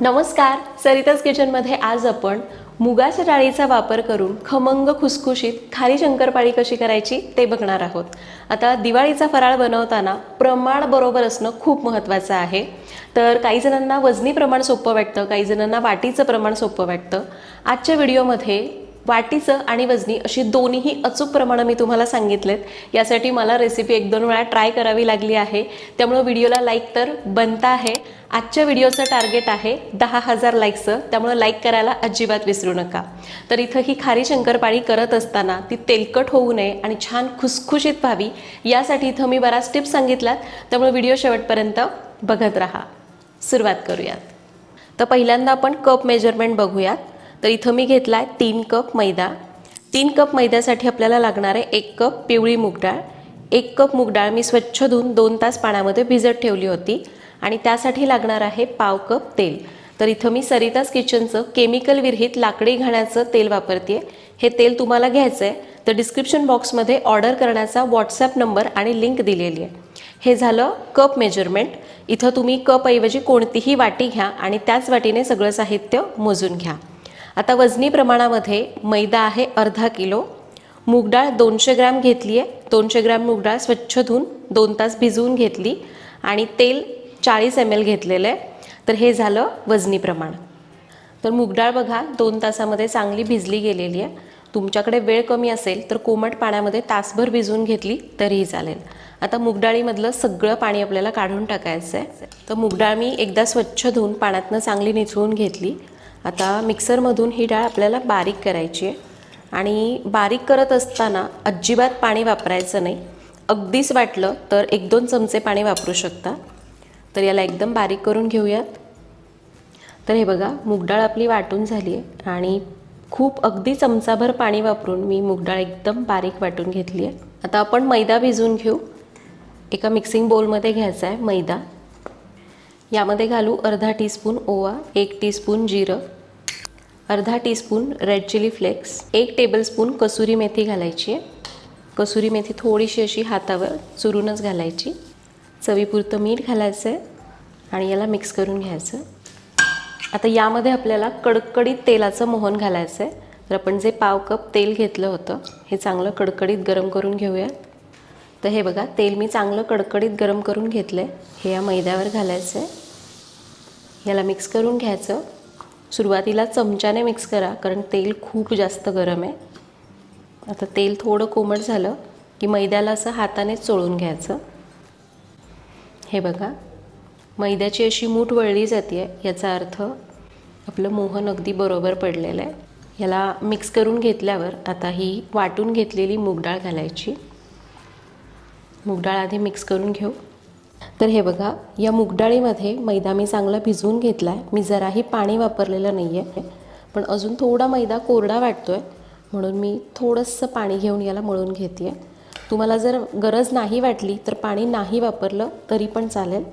नमस्कार. सरिताज किचनमध्ये आज आपण मुगाच्या डाळीचा वापर करून खमंग खुसखुशीत खारी शंकरपाळी कशी करायची ते बघणार आहोत. आता दिवाळीचा फराळ बनवताना प्रमाण बरोबर असणं खूप महत्त्वाचं आहे. तर काही जणांना वजनी प्रमाण सोपं वाटतं काही जणांना वाटीचं प्रमाण सोपं वाटतं. आजच्या व्हिडिओमध्ये वाटीचं आणि वजनी अशी दोन्हीही अचूक प्रमाणं मी तुम्हाला सांगितलेत. यासाठी मला रेसिपी एक दोन वेळा ट्राय करावी लागली आहे. त्यामुळं व्हिडिओला लाईक तर बनता आहे. आजच्या व्हिडिओचं टार्गेट आहे दहा हजार लाईक्सचं त्यामुळं लाईक करायला अजिबात विसरू नका. तर इथं ही खारी शंकरपाळी करत असताना ती तेलकट होऊ नये आणि छान खुसखुशीत व्हावी यासाठी इथं मी बऱ्याच टिप्स सांगितल्यात त्यामुळे व्हिडिओ शेवटपर्यंत बघत राहा. सुरुवात करूयात. तर पहिल्यांदा आपण कप मेजरमेंट बघूयात. तर इथं मी घेतला आहे तीन कप मैदा. तीन कप मैद्यासाठी आपल्याला लागणार आहे एक कप पिवळी मूग डाळ. एक कप मूग डाळ मी स्वच्छ धुवून दोन तास पाण्यामध्ये भिजत ठेवली होती. आणि त्यासाठी लागणार आहे पाव कप तेल. तर इथं मी सरिताज किचनचं केमिकल विरहित लाकडी घाण्याचं तेल वापरते हे तेल तुम्हाला घ्यायचं आहे तर डिस्क्रिप्शन बॉक्समध्ये ऑर्डर करण्याचा व्हॉट्सॲप नंबर आणि लिंक दिलेली आहे. हे झालं कप मेजरमेंट. इथं तुम्ही कपऐवजी कोणतीही वाटी घ्या आणि त्याच वाटीने सगळं साहित्य मोजून घ्या. आता वजनी प्रमाणामध्ये मैदा आहे अर्धा किलो. मूगडाळ दोनशे ग्रॅम घेतली आहे. दोनशे ग्रॅम मूगडाळ स्वच्छ धुवून दोन तास भिजवून घेतली. आणि तेल चाळीस एम एल घेतलेलं आहे. तर हे झालं वजनी प्रमाण. तर मूगडाळ बघा दोन तासामध्ये चांगली भिजली गेलेली आहे. तुमच्याकडे वेळ कमी असेल तर कोमट पाण्यामध्ये तासभर भिजवून घेतली तरीही चालेल. आता मुगडाळीमधलं सगळं पाणी आपल्याला काढून टाकायचं आहे. तर मुगडाळ मी एकदा स्वच्छ धुवून पाण्यातनं चांगली निचळून घेतली. आता मिक्सरमधून ही डाळ आपल्याला बारीक करायची आहे. आणि बारीक करत असताना अजिबात पाणी वापरायचं नाही. अगदीच वाटलं तर एक दोन चमचे पाणी वापरू शकता. तर याला एकदम बारीक करून घेऊयात. तर हे बघा मूगडाळ आपली वाटून झाली आहे. आणि खूप अगदी चमचाभर पाणी वापरून मी मूगडाळ एकदम बारीक वाटून घेतली आहे. आता आपण मैदा भिजवून घेऊ. एका मिक्सिंग बोलमध्ये घ्यायचा आहे मैदा. यामध्ये घालू अर्धा टीस्पून ओवा एक टीस्पून जिरं अर्धा टीस्पून रेड चिली फ्लेक्स एक टेबलस्पून कसुरी मेथी घालायची आहे. कसुरी मेथी थोडीशी अशी हातावर चुरूनच घालायची. चवीपुरतं मीठ घालायचं आहे आणि याला मिक्स करून घ्यायचं आता यामध्ये आपल्याला कडकडीत तेलाचं मोहन घालायचं आहे. तर आपण जे पाव कप तेल घेतलं होतं हे चांगलं कडकडीत गरम करून घेऊयात तर हे बघा तेल मी चांगलं कडकडीत गरम करून घेतलं आहे हे या मैद्यावर घालायचं आहे. याला मिक्स करून घ्यायचं. सुरुवातीला चमच्याने मिक्स करा कारण तेल खूप जास्त गरम आहे. आता तेल थोडं कोमट झालं की मैद्याला असं हाताने चोळून घ्यायचं. हे बघा. मैद्याची अशी मूठ वळली जाते आहे याचा अर्थ आपलं मोहन अगदी बरोबर पडलेलं आहे. याला मिक्स करून घेतल्यावर आता ही वाटून घेतलेली मूगडाळ घालायची. मूगडाळ आधी मिक्स करून घेऊ. तर हे बघा या मूगडाळीमध्ये मैदा मी चांगला भिजवून घेतला आहे मी जराही पाणी वापरलेलं नाही आहे पण अजून थोडा मैदा कोरडा वाटतो आहे म्हणून मी थोडंसं पाणी घेऊन याला मळून घेते आहे तुम्हाला जर गरज नाही वाटली तर पाणी नाही वापरलं तरी पण चालेल.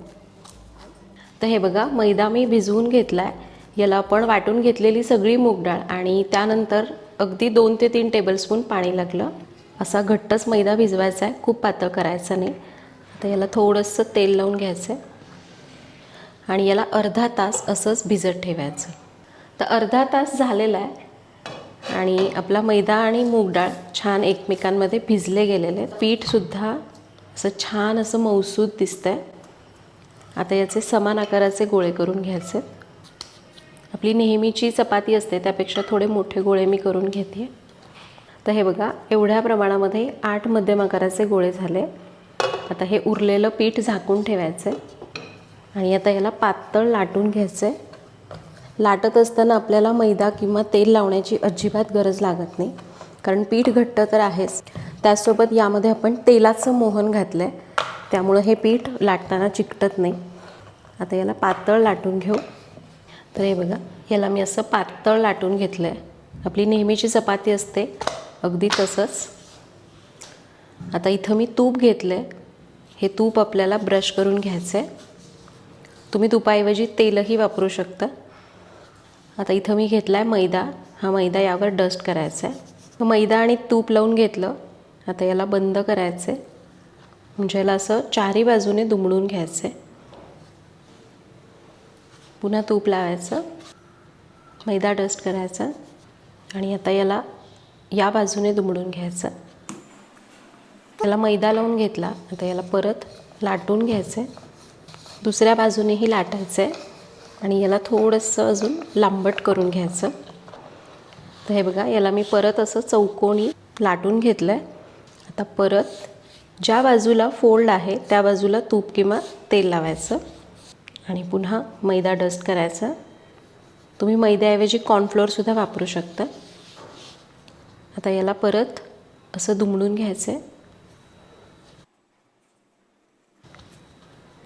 तर हे बघा मैदा मी भिजवून घेतला आहे याला आपण वाटून घेतलेली सगळी मूगडाळ आणि त्यानंतर अगदी दोन ते तीन टेबलस्पून पाणी लागलं. असा घट्टच मैदा भिजवायचा आहे खूप पातळ करायचा नाही. आता याला थोडंसं तेल लावून घ्यायचं आहे आणि याला अर्धा तास असंच भिजत ठेवायचं. तर अर्धा तास झालेला आहे. आणि आपला मैदा आणि मूग डाळ छान एकमेकांमध्ये भिजले गेलेले आहेत. पीठसुद्धा असं छान असं मौसूद दिसतं आहे आता याचे समान आकाराचे गोळे करून घ्यायचे. आपली नेहमीची चपाती असते त्यापेक्षा थोडे मोठे गोळे मी करून घेते. तर हे बघा एवढ्या प्रमाणामध्ये आठ मध्यम आकाराचे गोळे झाले. आता हे उरलेलं पीठ झाकून ठेवायचं आहे आणि आता याला पातळ लाटून घ्यायचं आहे लाटत असताना आपल्याला मैदा किंवा तेल लावण्याची अजिबात गरज लागत नाही. कारण पीठ घट्ट तर आहेच. त्याचसोबत यामध्ये आपण तेलाचं मोहन घातलं आहे त्यामुळं हे पीठ लाटताना चिकटत नाही. आता याला पातळ लाटून घेऊ. तर हे बघा याला मी असं पातळ लाटून घेतलं आहे आपली नेहमीची चपाती असते. अगदी तसंच. आता इथं मी तूप घेतलं आहे हे तूप आपल्याला ब्रश करून घ्यायचं आहे तुम्ही तुपाऐवजी तेलही वापरू शकता. आता इथं मी घेतला आहे मैदा. हा मैदा यावर डस्ट करायचा आहे मैदा आणि तूप लावून घेतलं. आता याला बंद करायचं आहे म्हणजे याला असं चारी बाजूने दुमडून घ्यायचं आहे पुन्हा तूप लावायचं. मैदा डस्ट करायचा. आणि आता याला या बाजूने दुमडून घ्यायचं. याला मैदा लावून घेतला. आता याला परत लाटून घ्यायचं आहे दुसऱ्या बाजूनेही लाटायचं आहे आणि याला थोडंसं अजून लांबट करून घ्यायचं. तर हे बघा याला मी परत असं चौकोनी लाटून घेतलं आहे आता परत ज्या बाजूला फोल्ड आहे त्या बाजूला तूप किंवा तेल लावायचं. आणि पुन्हा मैदा डस्ट करायचा. तुम्ही मैद्याऐवजी कॉर्नफ्लोअरसुद्धा वापरू शकता. आता याला परत असं दुमडून घ्यायचं आहे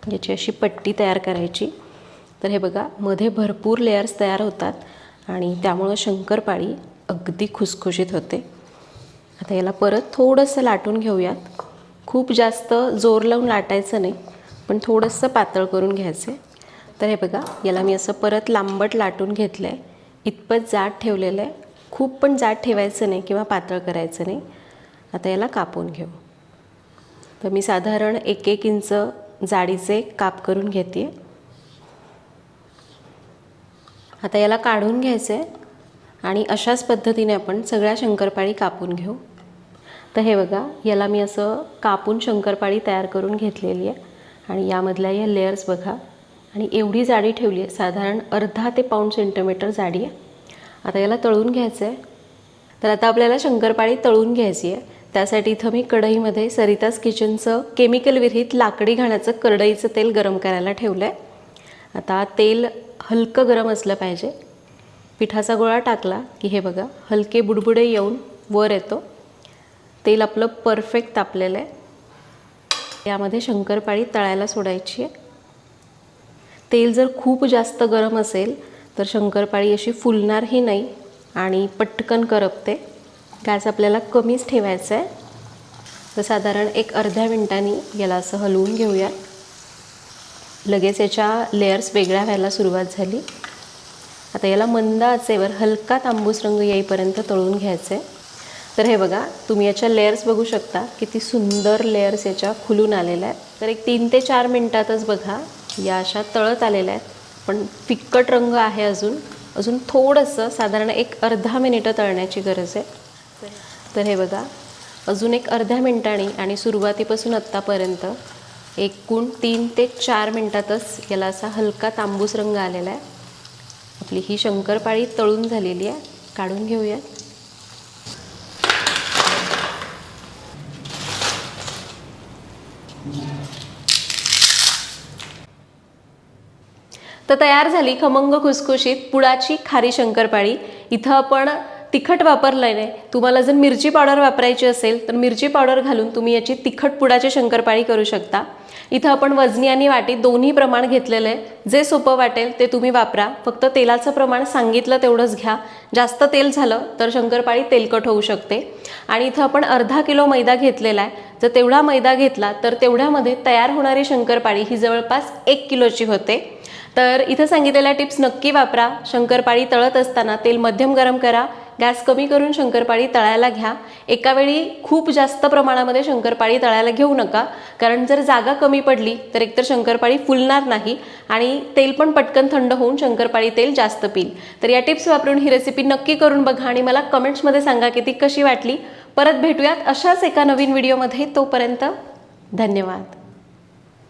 याची अशी पट्टी तयार करायची. तर हे बघा मध्ये भरपूर लेयर्स तयार होतात आणि त्यामुळं शंकरपाळी अगदी खुसखुशीत होते. आता याला परत थोडंसं लाटून घेऊयात. खूप जास्त जोर लावून लाटायचं नाही पण थोडंसं पातळ करून घ्यायचं. तर हे बघा याला मी असं परत लांबट लाटून घेतलं आहे इतपत जाड ठेवलेलं आहे. खूप पण जाड ठेवायचं नाही किंवा पातळ करायचं नाही. आता याला कापून घेऊ. तर मी साधारण एक एक इंच जाडीचे काप करून घेते. आता याला काढून घ्यायचं आहे आणि अशाच पद्धतीने आपण सगळ्या शंकरपाळी कापून घेऊ. तर हे बघा याला मी असं कापून शंकरपाळी तयार करून घेतलेली आहे. आणि यामधल्या या लेयर्स बघा. आणि एवढी जाडी ठेवली आहे. साधारण अर्धा ते पाऊण सेंटीमीटर जाडी आहे. आता याला तळून घ्यायचं आहे तर आता आपल्याला शंकरपाळी तळून घ्यायची आहे. त्यासाठी इथं मी कढईमध्ये सरितास किचनचं केमिकल विरहित लाकडी घाण्याचं करडईचं तेल गरम करायला ठेवलं आहे आता तेल हलकं गरम असलं पाहिजे. पिठाचा गोळा टाकला की हे बघा हलके बुडबुडे येऊन वर येतो. तेल आपलं परफेक्ट तापलेलं आहे. यामध्ये शंकरपाळी तळायला सोडायची आहे. तेल जर खूप जास्त गरम असेल तर शंकरपाळी अशी फुलणारही नाही आणि पटकन करपते. गॅस आपल्याला कमीच ठेवायचा आहे. तर साधारण एक अर्ध्या मिनटांनी याला असं हलवून घेऊया. लगेच याच्या लेयर्स वेगळ्या व्हायला सुरुवात झाली. आता याला मंद आचेवर हलका तांबूस रंग येईपर्यंत तळून घ्यायचं. आहे तर हे बघा तुम्ही याच्या लेयर्स बघू शकता किती सुंदर लेयर्स याच्या खुलून आलेल्या आहेत. तर एक तीन ते चार मिनटातच बघा या अशा तळत आलेल्या आहेत. पण फिक्कट रंग आहे अजून. अजून थोडंसं साधारण एक अर्धा मिनिटं तळण्याची गरज आहे. तर हे बघा अजून एक अर्ध्या मिनिटांनी आणि सुरुवातीपासून आत्तापर्यंत एकूण तीन ते चार मिनटातच याला असा हलका तांबूस रंग आलेला आहे. आपली ही शंकरपाळी तळून झालेली आहे. काढून घेऊया तर तयार झाली खमंग खुसखुशीत पुडाची खारी शंकरपाळी. इथं आपण तिखट वापरल्याने तुम्हाला जर मिरची पावडर वापरायची असेल तर मिरची पावडर घालून तुम्ही याची तिखट पुडाची शंकरपाळी करू शकता. इथं आपण वजनी आणि वाटी दोन्ही प्रमाण घेतलेलं आहे. जे सोपं वाटेल ते तुम्ही वापरा. फक्त तेलाचं प्रमाण सांगितलं तेवढंच घ्या. जास्त तेल झालं तर शंकरपाळी तेलकट होऊ शकते. आणि इथं आपण अर्धा किलो मैदा घेतलेला आहे. जर तेवढा मैदा घेतला तर तेवढ्यामध्ये तयार होणारी शंकरपाळी ही जवळपास एक किलोची होते. तर इथं सांगितलेल्या टिप्स नक्की वापरा. शंकरपाळी तळत असताना तेल मध्यम गरम करा. गॅस कमी करून शंकरपाळी तळायला घ्या. एकावेळी खूप जास्त प्रमाणामध्ये शंकरपाळी तळायला घेऊ नका. कारण जर जागा कमी पडली तर एकतर शंकरपाळी फुलणार नाही आणि तेल पण पटकन थंड होऊन शंकरपाळी तेल जास्त पिल तर या टिप्स वापरून ही रेसिपी नक्की करून बघा आणि मला कमेंट्समध्ये सांगा की ती कशी वाटली. परत भेटूयात अशाच एका नवीन व्हिडिओमध्ये तोपर्यंत धन्यवाद.